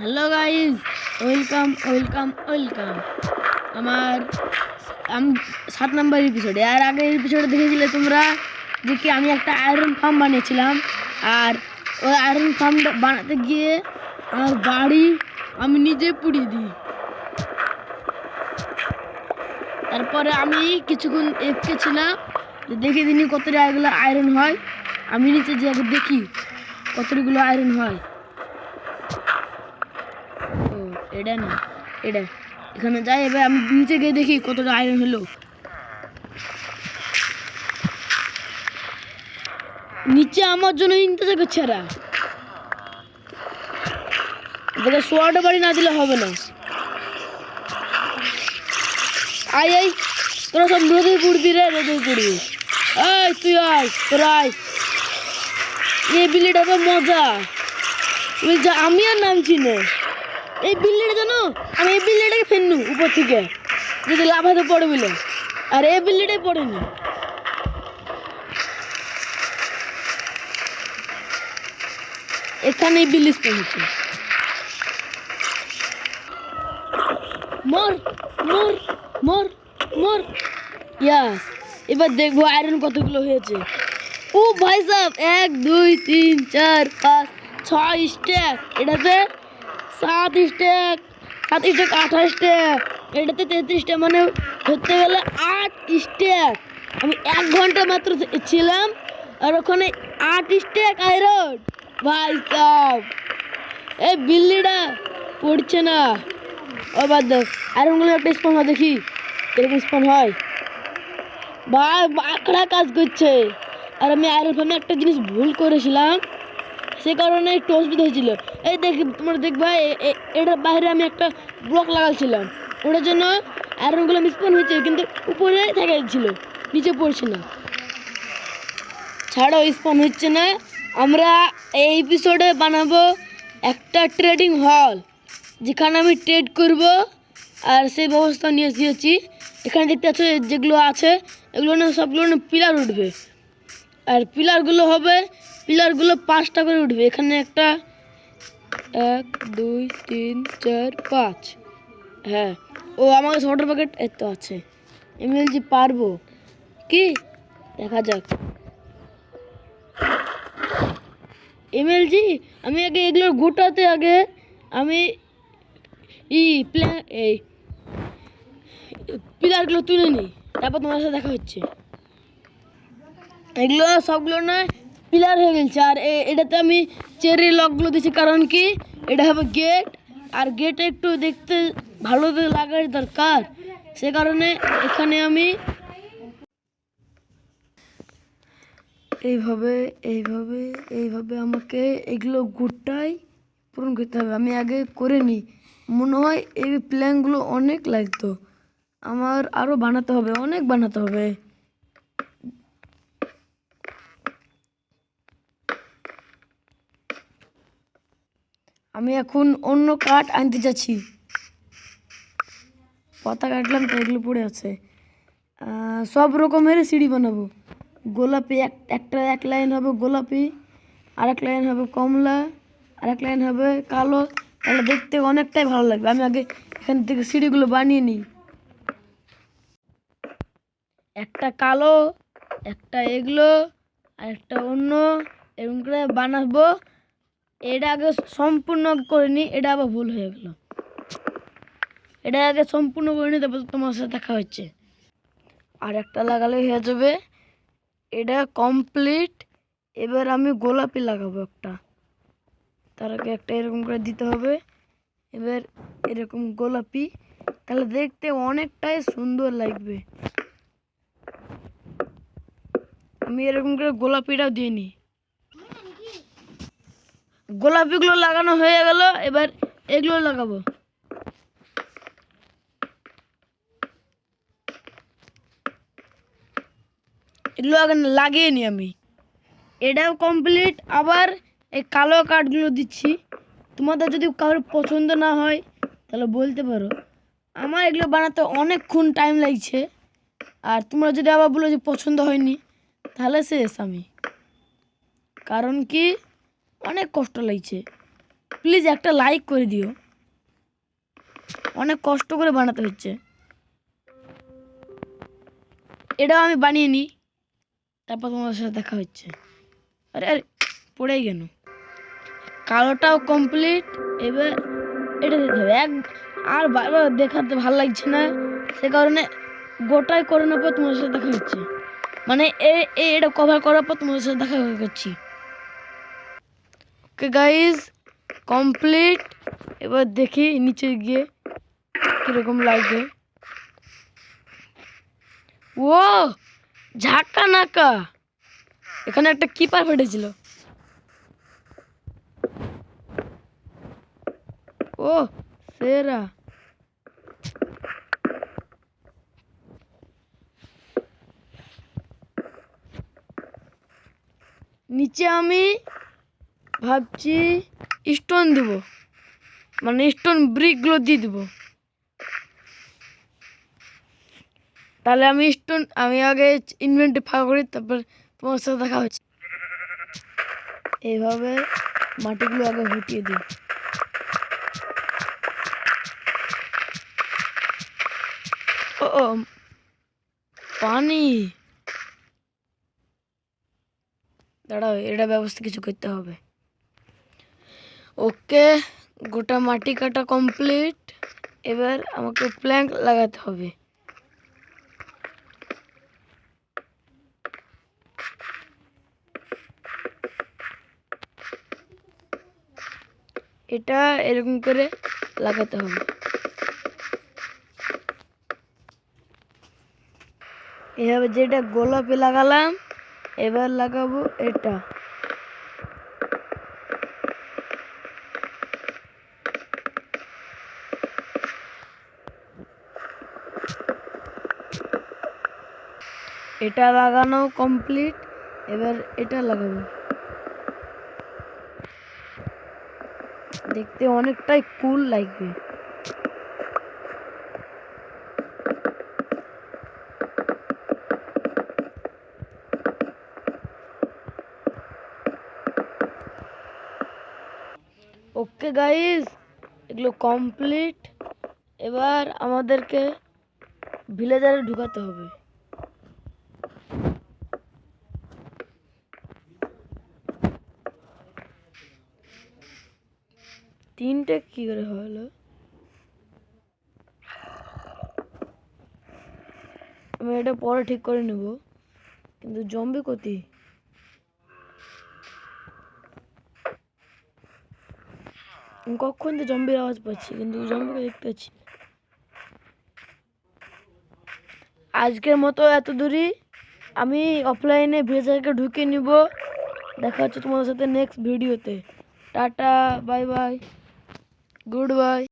Hello guys welcome welcome welcome আমার আমি সাত নম্বর এপিসোডে আর আগের এপিসোডে দেখেছিলে তোমরা যে কি আমি একটা আয়রন ফার্ম বানিয়েছিলাম। আর ওই আয়রন ফার্মটা বানাতে গিয়ে আমার বাড়ি আমি নিজে পুড়িয়ে দিই। তারপরে আমি কিছুক্ষণ এফকে ছিলাম দেখে দিনই কতটা এগুলো আয়রন হয়। আমি নিচে যে দেখি কতগুলো আয়রন হয়। ও এটা না এটা এখানে যাই, এবার আমি নিচে গিয়ে দেখি কতটা আয়রন হলো। নিচে আমার জন্য ইন্তজার করছে এরা। এদেরকে সোয়াটা বাড়ি না দিলে হবে না। আয় আয়, তোরা সব রোদে পুড়বি রে রোদে পুড়বি এই তুই আয়, তোরা আয়। এই বিলিটা মজা। আমি আর নামছি না। এই বিল্লিটা জানো? আমি এই বিল্লিটাকে ফেলনু উপর থেকে। যদি লাফাতে পড়ে বলে আর এই বিল্লিটাই পড়েনি এখানে বিল্লি পড়েছে। মর মর মর মর। ইয়াস, এবার দেখব আয়রন কতগুলো হয়েছে। ও ভাই সাহেব, এক, দুই, তিন, চার, পাঁচ, ছয় স্টেক এটাতে সাত স্টেক সাত স্টেক আঠাশ স্টেক এটাতে তেত্রিশ স্টেক মানে ধরতে গেলে আট স্টেক আমি এক ঘণ্টা মাত্র ছিলাম, আর ওখানে আট স্টেক আয়রন ভাই সাহেব এই বিল্লিটা পড়ছে না। ও বাদ দাও আয়রনগুলো একটা স্পন হয় দেখি এরকম স্পন হয়। ভাই আঁকড়া কাজ করছে? আর আমি আয়রন ফার্মে একটা জিনিস ভুল করেছিলাম। সে কারণে একটু অসুবিধা হয়েছিল। এই দেখ, তোমরা দেখবা এটার বাইরে আমি একটা ব্লক লাগাচ্ছিলাম। ওটার জন্য আয়রনগুলো মিসপন হয়েছে, কিন্তু উপরে থেকে ছিল, নিচে পড়ছে না। ছাড়ো স্পন হচ্ছে না। আমরা এই এপিসোডে বানাবো একটা ট্রেডিং হল যেখানে আমি ট্রেড করব আর সেই ব্যবস্থা নিয়ে এসেছি। এখানে দেখতে পাচ্ছ, যেগুলো আছে, এগুলো না সবগুলো পিলার উঠবে। আর পিলারগুলো হবে পিলারগুলো পাঁচটা করে উঠবে। এখানে একটা, এক, দুই, তিন, চার, পাঁচ। হ্যাঁ। ও আমার ওয়াটার প্যাকেট এত আছে। এমএলজি পারব। কি? দেখা যাক। এমএলজি আমি আগে এগুলোর গোটাতে আগে আমি ই প্ল্যান এই পিলারগুলো তুলে নিই। তারপর তোমার সাথে দেখা হচ্ছে। এগুলো সবগুলো না পিলার হয়ে গেছে আর এটাতে আমি চেরি লকগুলো দিয়েছি কারণ কি? এটা হবে গেট আর গেটে একটু দেখতে ভালো লাগার দরকার। সে কারণে এখানে আমি এইভাবে এইভাবে এইভাবে আমাকে এগুলো গোটাই পূরণ করতে হবে। আমি আগে করে নিই। মনে হয় এই প্ল্যানগুলো অনেক লাগতো। আমার আরও বানাতে হবে, অনেক বানাতে হবে। আমি এখন অন্য কাঠ আনতে যাচ্ছি। পাতা কাটলাম, তো এগুলো পড়ে আছে। সব রকমের সিঁড়ি বানাবো। গোলাপি এক, একটা এক লাইন হবে গোলাপি আর এক লাইন হবে কমলা আর এক লাইন হবে কালো। তাহলে দেখতে অনেকটাই ভালো লাগবে। আমি আগে এখান থেকে সিঁড়িগুলো বানিয়ে নিই। একটা কালো, একটা এগুলো আর একটা অন্য, এরকম করে বানাবো। এটা আগে সম্পূর্ণ করে নিই এটা আবার ভুল হয়ে গেল। এটা আগে সম্পূর্ণ করে নিই তারপর তোমার সাথে দেখা হচ্ছে। আর একটা লাগালে হয়ে যাবে। এটা কমপ্লিট এবার আমি গোলাপি লাগাবো একটা। তার আগে একটা এরকম করে দিতে হবে। এবার এরকম গোলাপি। তাহলে দেখতে অনেকটাই সুন্দর লাগবে। আমি এরকম করে গোলাপিটাও দিয়ে নিই গোলাপিগুলো লাগানো হয়ে গেল, এবার এগুলো লাগাবো। এগুলো লাগিয়ে আমি। এটাও কমপ্লিট আবার এই কালো কাঠগুলো দিচ্ছি। তোমাদের যদি কারোর পছন্দ না হয়, তাহলে বলতে পারো। আমার এগুলো বানাতে অনেকক্ষণ টাইম লাগছে। আর তোমরা যদি আবার বলো যে পছন্দ হয়নি, তাহলে শেষ আমি। কারণ কি? অনেক কষ্ট লাগছে। প্লিজ একটা লাইক করে দিও। অনেক কষ্ট করে বানাতে হচ্ছে। এটাও আমি বানিয়ে নিই। তারপর তোমাদের সাথে দেখা হচ্ছে। আরে আরে, পড়েই গেল। কালোটাও কমপ্লিট এবার এটা দিতে হবে। এক আর বারবার দেখাতে ভালো লাগছে না। সে কারণে গোটাই করে পর তোমাদের সাথে দেখা হচ্ছে। মানে এ- এটা কভার করার পর তোমাদের সাথে দেখা করছি। ওকে গাইজ কমপ্লিট এবার দেখি নিচে গিয়ে কীরকম লাগবে ও ঝাঁকা নাকা এখানে একটা কিপার ফেটেছিল। ও সেরা। নিচে আমি ভাবছি স্টোন দেব। মানে স্টোন ব্রিকগুলো দিয়ে দেবো। তাহলে আমি স্টোন আমি আগে ইনভেন্টে ফাঁকা করি তারপর তোমার সাথে দেখা হচ্ছে। এইভাবে মাটিগুলো আগে হটিয়ে দিই। ও, পানি। দাঁড়াও এটা ব্যবস্থা কিছু করতে হবে। ওকে, গোটা মাটি কাটা কমপ্লিট এবার আমাকে প্ল্যাঙ্ক লাগাতে হবে। এটা এরকম করে লাগাতে হবে। এভাবে যেটা গোলাপে লাগালাম, এবার লাগাবো এটা। এটা লাগানো কমপ্লিট, এবার এটা লাগাবো। দেখতে অনেকটাই কুল লাগবে। ওকে গাইস এগুলো কমপ্লিট এবার আমাদেরকে ভিলেজারে ঢুকাতে হবে। তিনটে কি করে হলো? আমি এটা পরে ঠিক করে নেব। কিন্তু জম্বি কতি? কখন তো জম্বির আওয়াজ পাচ্ছি, কিন্তু জম্বিকে দেখতে পাচ্ছি আজকের মতো এত দূরই আমি অফলাইনে ভেজারকে ঢুকে নিব। দেখা হচ্ছে তোমাদের সাথে নেক্সট ভিডিওতে tata bye bye good bye